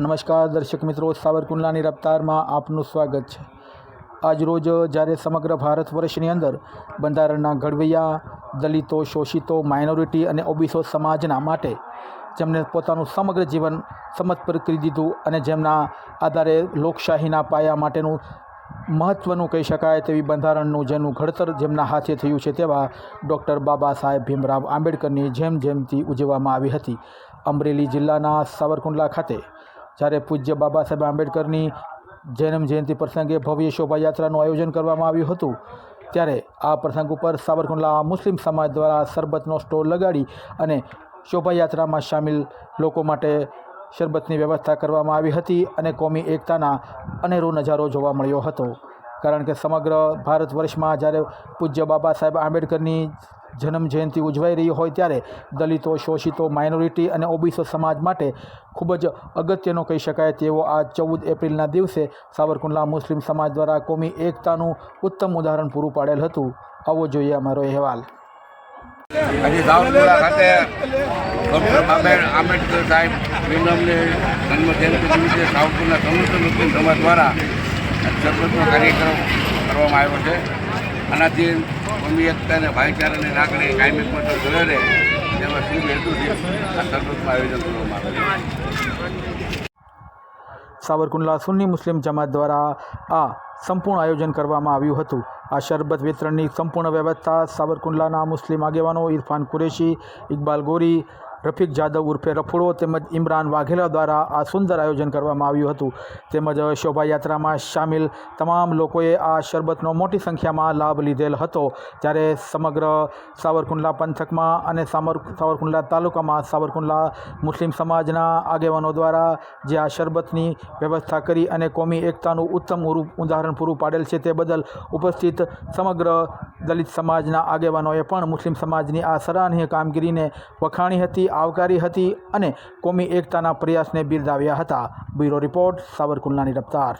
નમસ્કાર દર્શક મિત્રો, સાવરકુંડલાની રફતારમાં આપનું સ્વાગત છે. આજરોજ જ્યારે સમગ્ર ભારત વર્ષની અંદર બંધારણના ઘડવૈયા, દલિતો, શોષિતો, માઇનોરિટી અને ઓબીસો સમાજના માટે જેમને પોતાનું સમગ્ર જીવન સમર્પિત કરી દીધું અને જેમના આધારે લોકશાહીના પાયા માટેનું મહત્ત્વનું કહી શકાય તેવી બંધારણનું જેનું ઘડતર જેમના હાથે થયું છે તેવા ડૉક્ટર બાબા સાહેબ ભીમરાવ આંબેડકરની જેમ જેમથી ઉજવવામાં આવી હતી. અમરેલી જિલ્લાના સાવરકુંડલા ખાતે જ્યારે પૂજ્ય બાબા સાહેબ આંબેડકરની જન્મ જયંતિ પ્રસંગે ભવ્ય શોભાયાત્રાનું આયોજન કરવામાં આવ્યું હતું, ત્યારે આ પ્રસંગ ઉપર સાવરકુંડલા મુસ્લિમ સમાજ દ્વારા શરબતનો સ્ટોલ લગાડી અને શોભાયાત્રામાં સામેલ લોકો માટે શરબતની વ્યવસ્થા કરવામાં આવી હતી અને કોમી એકતાના અનેરો નજારો જોવા મળ્યો હતો. કારણ કે સમગ્ર ભારત વર્ષમાં જ્યારે પૂજ્ય બાબા સાહેબ આંબેડકરની જન્મ ઉજવાઈ રહી હોય ત્યારે દલિતો, શોષિતો, માઇનોરિટી અને ઓબીસો સમાજ માટે ખૂબ જ અગત્યનો કહી શકાય તેવો આ ચૌદ એપ્રિલના દિવસે સાવરકુંડલા મુસ્લિમ સમાજ દ્વારા કોમી એકતાનું ઉત્તમ ઉદાહરણ પૂરું પાડેલ હતું. આવો જોઈએ અમારો અહેવાલ. આજે સાવરકુંડલા ખાતે ડૉક્ટર બાબા આંબેડકર સાહેબ જન્મ જયંતિ નિમિત્તે સાવરકુંડલા સમસ્ત મુસ્લિમ સમાજ દ્વારા સરબતનો કાર્યક્રમ કરવામાં આવ્યો છે. આનાથી કોમી એકતા અને ભાઈચારાની લાગણી કાયમી માટે જોડે રહે તેમાં શુભ હેતુથી આ સરબતનું આયોજન કરવામાં આવે સાવરકુંડલા સુન્ની મુસ્લિમ જમાત દ્વારા આ સંપૂર્ણ આયોજન કરવામાં આવ્યું હતું. આ શરબત વિતરણની સંપૂર્ણ વ્યવસ્થા સાવરકુંડલાના મુસ્લિમ આગેવાનો ઇરફાન કુરેશી, ઇકબાલ ગોરી રફીક જાદવ ઉર્ફે રફુડો તેમજ ઇમરાન વાઘેલા દ્વારા આ સુંદર આયોજન કરવામાં આવ્યું હતું. તેમજ શોભાયાત્રામાં સામેલ તમામ લોકોએ આ શરબતનો મોટી સંખ્યામાં લાભ લીધેલ હતો. ત્યારે સમગ્ર સાવરકુંડલા પંથકમાં અને સામર, સાવરકુંડલા તાલુકામાં સાવરકુંડલા મુસ્લિમ સમાજના આગેવાનો દ્વારા જે આ શરબતની વ્યવસ્થા કરી અને કોમી એકતાનું ઉત્તમ ઉદાહરણ પૂરું પાડેલ છે તે બદલ ઉપસ્થિત સમગ્ર દલિત સમાજના આગેવાનોએ પણ મુસ્લિમ સમાજની આ સરાહનીય કામગીરીને વખાણી હતી આવકારી હતી અને કોમી એકતાના પ્રયાસને બિરદાવ્યા હતા. બ્યુરો રિપોર્ટ સાવરકુંડલાની રફતાર.